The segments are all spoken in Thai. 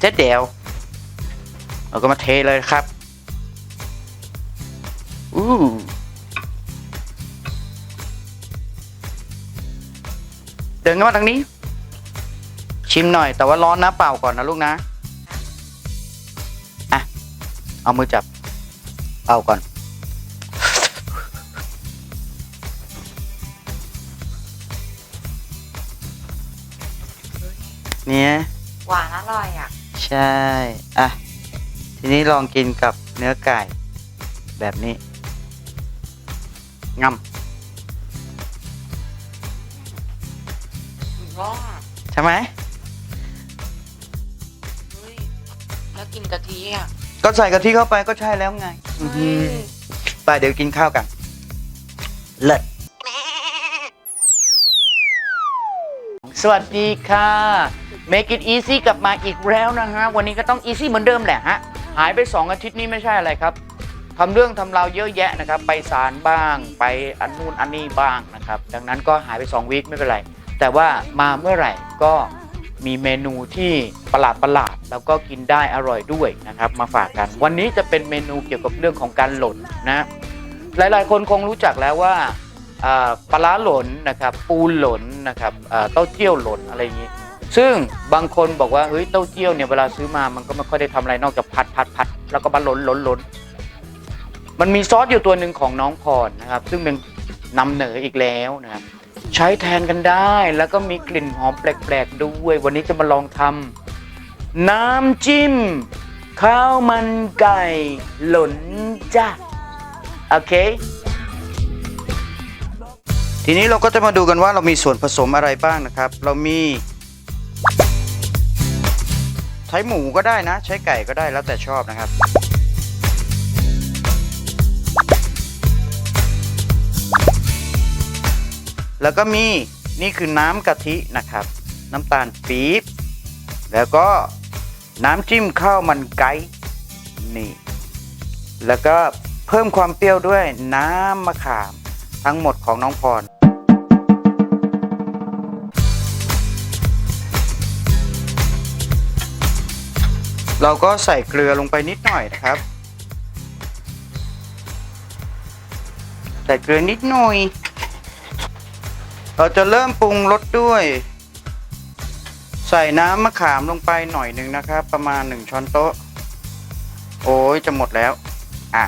เจ๊เดียวเราก็มาเทเลยครับ อู้เดินเข้ามาทางนี้ ชิมหน่อยแต่ว่าร้อนนะเปล่าก่อนนะลูกนะอะเอามือจับเป่าก่อน เนี่ยหวานอร่อยอะ ใช่ อะ ทีนี้ลองกินกับเนื้อไก่ แบบนี้งว้าำใช่ไหมเฮ้ยแล้วกินกะทิอะก็ใส่กะทิเข้าไปก็ใช่แล้วไงอื้อหือไปเดี๋ยวกินข้าวกัน เลิศสวัสดีค่ะ Make it easy กลับมาอีกแล้วนะฮะ วันนี้ก็ต้อง easy เหมือนเดิมแหละฮะ หายไป 2 อาทิตย์นี้ไม่ใช่อะไรครับทำเรื่องทำราวเยอะแยะนะครับ ไปศาลบ้าง ไปอันนู่นอันนี้บ้างนะครับ ดังนั้นก็หายไป 2 วีคไม่เป็นไร แต่ว่ามาเมื่อไหร่ก็มีเมนูที่ประหลาดประหลาดแล้วก็กินได้อร่อยด้วยนะครับ มาฝากกัน วันนี้จะเป็นเมนูเกี่ยวกับเรื่องของการหล่นนะ หลายๆ คนคงรู้จักแล้วว่าปลาหล่นนะครับ ปูหล่นนะครับเต้าเจี้ยวหล่นอะไรอย่างนี้ ซึ่งบางคนบอกว่าเฮ้ยเต้าเจี้ยวเนี่ยเวลาซื้อมามันก็ไม่ค่อยได้ทำอะไรนอกจากพัดพัดพัดแล้วก็มาหล่นล่นล่นมันมีซอสอยู่ตัวหนึ่งของน้องพรนะครับ ซึ่งเป็นนำเหนออีกแล้วนะครับใช้แทนกันได้แล้วก็มีกลิ่นหอมแปลกๆด้วย วันนี้จะมาลองทำน้ำจิ้ม ข้าวมันไก่หล่นจ้าโอเคทีนี้เราก็จะมาดูกันว่าเรามีส่วนผสมอะไรบ้างนะครับ เรามี ใช้หมูก็ได้นะ ใช้ไก่ก็ได้แล้วแต่ชอบนะครับ แล้วก็มีนี่คือน้ำกะทินะครับ น้ำตาลปี๊บแล้วก็น้ำจิ้มข้าวมันไก่นี่ แล้วก็เพิ่มความเปรี้ยวด้วยน้ำมะขาม ทั้งหมดของน้องพร เราก็ใส่เกลือลงไปนิดหน่อยนะครับ ใส่เกลือนิดหน่อย เราจะเริ่มปรุงรสด้วย ใส่น้ำมะขามลงไปหน่อยหนึ่งนะครับ ประมาณ 1 ช้อนโต๊ะ โอ้ยจะหมดแล้ว อะ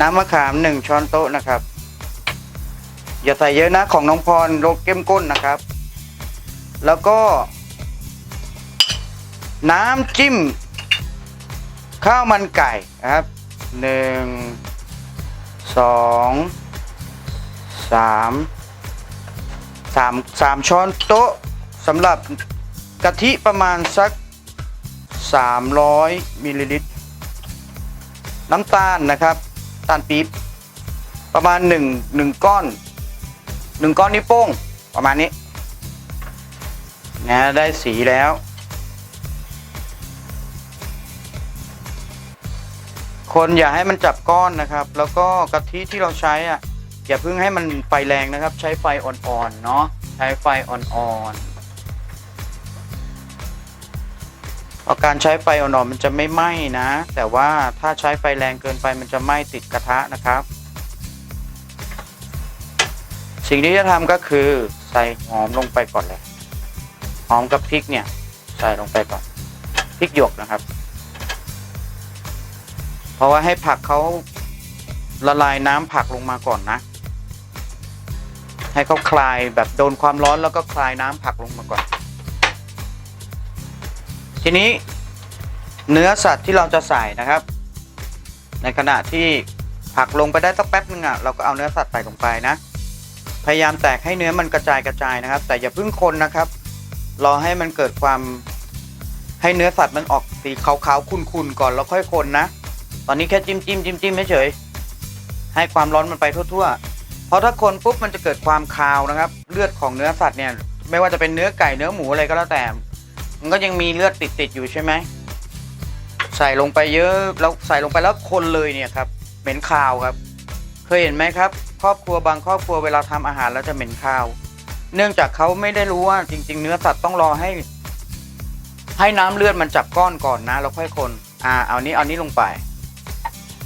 น้ำมะขามหนึ่งช้อนโต๊ะนะครับ อย่าใส่เยอะนะของน้องพรรสเข้มข้นนะครับ แล้วก็ น้ำจิ้ม ข้าวมันไก่นะครับหนึ่งสองสามสามสามช้อนโต๊ะสำหรับกะทิประมาณสัก 300มิลลิลิตร น้ำตาลนะครับตาลปี๊บประมาณ 1 1 ก้อน 1 ก้อนนิ้วโป้งประมาณนี้นะได้สีแล้ว คนอย่าให้มันจับก้อนนะครับ แล้วก็กะทิที่เราใช้อะอย่าเพิ่งให้มันไฟแรงนะครับ ใช้ไฟอ่อนๆเนาะใช้ไฟอ่อนๆพราการใช้ไฟอ่อนๆมันจะไม่ไหม้นะ แต่ว่าถ้าใช้ไฟแรงเกินไปมันจะไหม้ติดกระทะนะครับ สิ่งที่จะทำก็คือใส่หอมลงไปก่อนเลยหอมกับพริกเนี่ยใส่ลงไปก่อนพริกหยวกนะครับ เพราะว่าให้ผักเขาละลายน้ำผักลงมาก่อนนะ ให้เขาคลายแบบโดนความร้อนแล้วก็คลายน้ำผักลงมาก่อน ทีนี้เนื้อสัตว์ที่เราจะใส่นะครับ ในขณะที่ผักลงไปได้สักแป๊บนึงอะเราก็เอาเนื้อสัตว์ใส่ลงไปนะ พยายามแตกให้เนื้อมันกระจายกระจายนะครับ แต่อย่าเพิ่งคนนะครับ รอให้มันเกิดความให้เนื้อสัตว์มันออกสีขาวๆขุ่นๆก่อนแล้วค่อยคนนะ ตอนนี้แค่จิ้มจิ้มจิ้มจิ้มเฉยๆให้ความร้อนมันไปทั่วๆ เพราะถ้าคนปุ๊บมันจะเกิดความคาวนะครับ เลือดของเนื้อสัตว์เนี่ย ไม่ว่าจะเป็นเนื้อไก่เนื้อหมูอะไรก็แล้วแต่ มันก็ยังมีเลือดติดติดๆอยู่ใช่ไหม ใส่ลงไปเยอะแล้วใส่ลงไปแล้วคนเลยเนี่ยครับ เหม็นคาวครับ เคยเห็นไหมครับ ครอบครัวบางครอบครัวเวลาทำอาหารแล้วจะเหม็นคาว เนื่องจากเขาไม่ได้รู้ว่าจริง ๆ เนื้อสัตว์ต้องรอให้ ให้น้ำเลือดมันจับก้อนก่อนนะแล้วค่อยคน อ่า เอานี้เอานี้ลงไป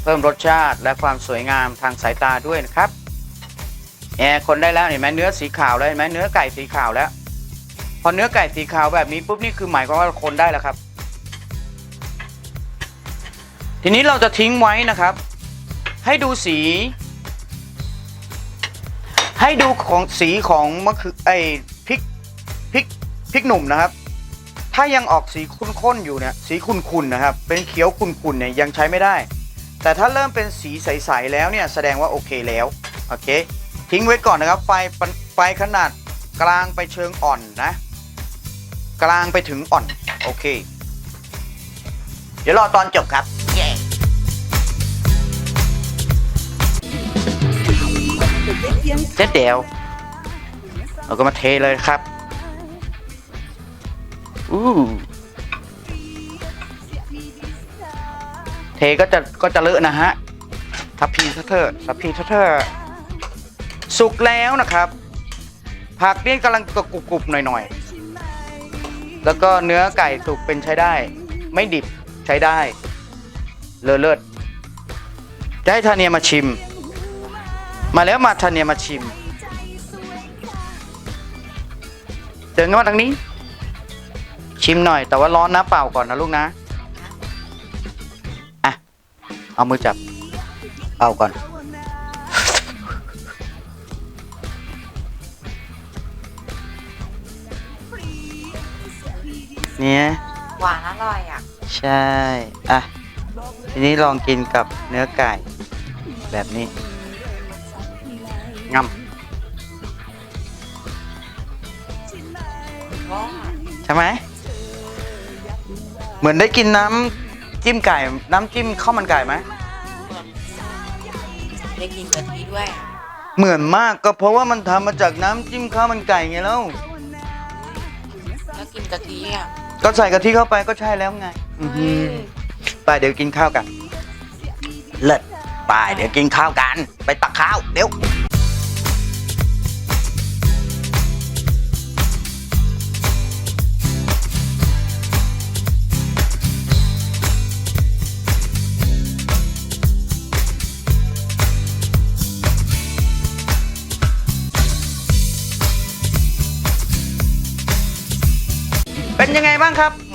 เพิ่มรสชาติและความสวยงามทางสายตาด้วยนะครับแอร์คนได้แล้วเห็นไหมเนื้อสีขาวแล้วเห็นไหมเนื้อไก่สีขาวแล้ว พอเนื้อไก่สีขาวแบบนี้ปุ๊บนี่คือหมายความว่าคนได้แล้วครับ ทีนี้เราจะทิ้งไว้นะครับ ให้ดูสี ให้ดูของสีของมะคือไอ้พริกพริกพริกหนุ่มนะครับ ถ้ายังออกสีข้นๆอยู่เนี่ยสีขุ่นๆนะครับ เป็นเขียวขุ่นๆเนี่ยยังใช้ไม่ได้ แต่ถ้าเริ่มเป็นสีใส ๆ แล้วเนี่ยแสดงว่าโอเคแล้ว โอเค ทิ้งไว้ก่อนนะครับ ไฟปานไฟขนาดกลางไปเชิงอ่อนนะ กลางไปถึงอ่อน โอเค เดี๋ยวรอตอนจบครับ เย้เจ๊เดียวเราก็มาเทเลยครับ อู้ ทก็จะก็จะเลอะนะฮะทับพีทัเทอร์ทับพีทัเทอร์สุกแล้วนะครับ ผักนี่กำลังกรุบกรุบๆหน่อยๆ แล้วก็เนื้อไก่สุกเป็นใช้ได้ ไม่ดิบใช้ได้ เลอเลิศจะให้ทาเนียมาชิม มาแล้วมาทาเนียมาชิมเดินเข้ามาทางนี้ ชิมหน่อยแต่ว่าร้อนนะเปล่าก่อนนะลูกนะ เอามือจับเป่าก่อน เนี่ยหวานอร่อยอะ ใช่ อะ ทีนี้ลองกินกับเนื้อไก่ แบบนี้งำว้าใช่ไหม เหมือนได้กินน้ำจิ้มไก่ น้ำจิ้มข้าวมันไก่ไหมเหมือน ได้กินกะทิด้วยอะเหมือนมากก็เพราะว่ามันทำมาจากน้ำจิ้มข้าวมันไก่ไงแล้ว แล้วกินกะทิอะก็ใส่กะทิเข้าไปก็ใช่แล้วไงอื้อหือไปเดี๋ยวกินข้าวกัน เลิศไปเดี๋ยวกินข้าวกัน ไปตักข้าวเดี๋ยว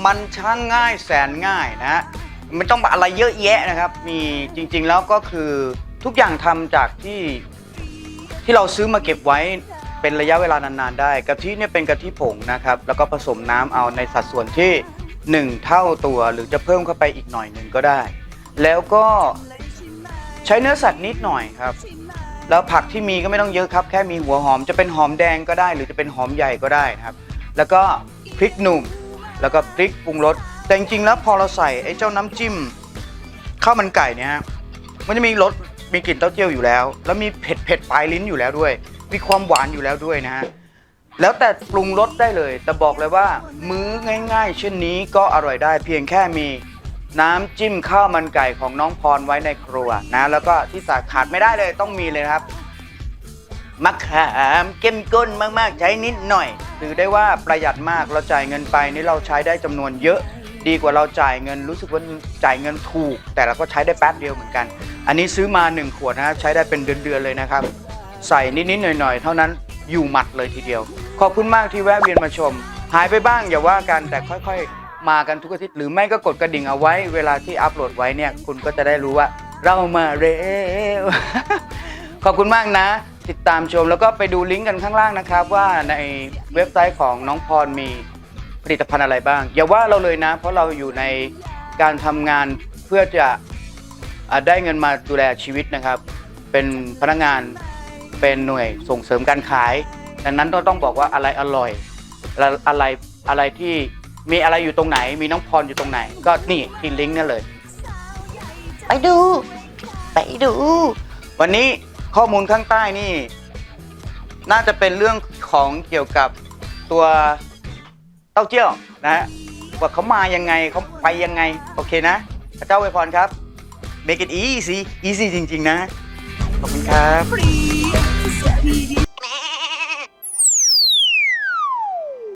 มันช่างง่ายแสนง่ายนะฮะไม่ต้องอะไรเยอะแยะนะครับ มีจริงๆแล้วก็คือทุกอย่างทำจากที่ที่เราซื้อมาเก็บไว้เป็นระยะเวลานานๆได้กะทิเนี่ยเป็นกะทิผงนะครับ แล้วก็ผสมน้ำเอาในสัดส่วนที่ 1 เท่าตัวหรือจะเพิ่มเข้าไปอีกหน่อยหนึ่งก็ได้ แล้วก็ใช้เนื้อสัตว์นิดหน่อยครับ แล้วผักที่มีก็ไม่ต้องเยอะครับ แค่มีหัวหอมจะเป็นหอมแดงก็ได้ หรือจะเป็นหอมใหญ่ก็ได้นะครับ แล้วก็พริกหนุ่ม แล้วก็พริกปรุงรสแต่จริงๆแล้วพอเราใส่ไอ้เจ้าน้ำจิ้มข้าวมันไก่เนี่ยฮะมันจะมีรสมีกลิ่นเต้าเจี้ยวอยู่แล้ว แล้วมีเผ็ดเผ็ดปลายลิ้นอยู่แล้วด้วย มีความหวานอยู่แล้วด้วยนะฮะแล้วแต่ปรุงรสได้เลย แต่บอกเลยว่า มื้อง่าย ๆ เช่นนี้ก็อร่อยได้ เพียงแค่มีน้ำจิ้มข้าวมันไก่ของน้องพรไว้ในครัวนะ แล้วก็ที่สาขาดไม่ได้เลยต้องมีเลยครับ มะขามเข้มข้นมากๆ ใช้นิดหน่อย ถือได้ว่าประหยัดมากเราจ่ายเงินไปนี่เราใช้ได้จำนวนเยอะ ดีกว่าเราจ่ายเงินรู้สึกว่าจ่ายเงินถูก แต่เราก็ใช้ได้แป๊บเดียวเหมือนกัน อันนี้ซื้อมา 1 ขวดนะครับใช้ได้เป็นเดือนๆเลยนะครับ ใส่นิดๆหน่อยๆ เท่านั้นอยู่หมัดเลยทีเดียว ขอบคุณมากที่แวะเวียนมาชม หายไปบ้างอย่าว่ากันแต่ค่อยๆ มากันทุกอาทิตย์หรือไม่ก็กดกระดิ่งเอาไว้ เวลาที่อัปโหลดไว้เนี่ยคุณก็จะได้รู้ว่า เรามาเร็ว ขอบคุณมากนะ ติดตามชมแล้วก็ไปดูลิงก์กันข้างล่างนะครับ ว่าในเว็บไซต์ของน้องพรมีผลิตภัณฑ์อะไรบ้าง อย่าว่าเราเลยนะ เพราะเราอยู่ในการทำงานเพื่อจะอะได้เงินมาดูแลชีวิตนะครับ เป็นพนักงานเป็นหน่วยส่งเสริมการขายดังนั้นต้องต้องบอกว่าอะไรอร่อย และอะไรอะไรที่มีอะไรอยู่ตรงไหน มีน้องพรอยู่ตรงไหน ก็นี่ที่ลิงก์นั่นเลย ไปดู ไปดู วันนี้ ข้อมูลข้างใต้นี่ น่าจะเป็นเรื่องของเกี่ยวกับตัวเต้าเจี้ยวนะฮะว่าเขามายังไงเขาไปยังไง โอเคนะพระเจ้าอวยพรครับ make it easy easy จริง ๆ นะ ขอบคุณครับ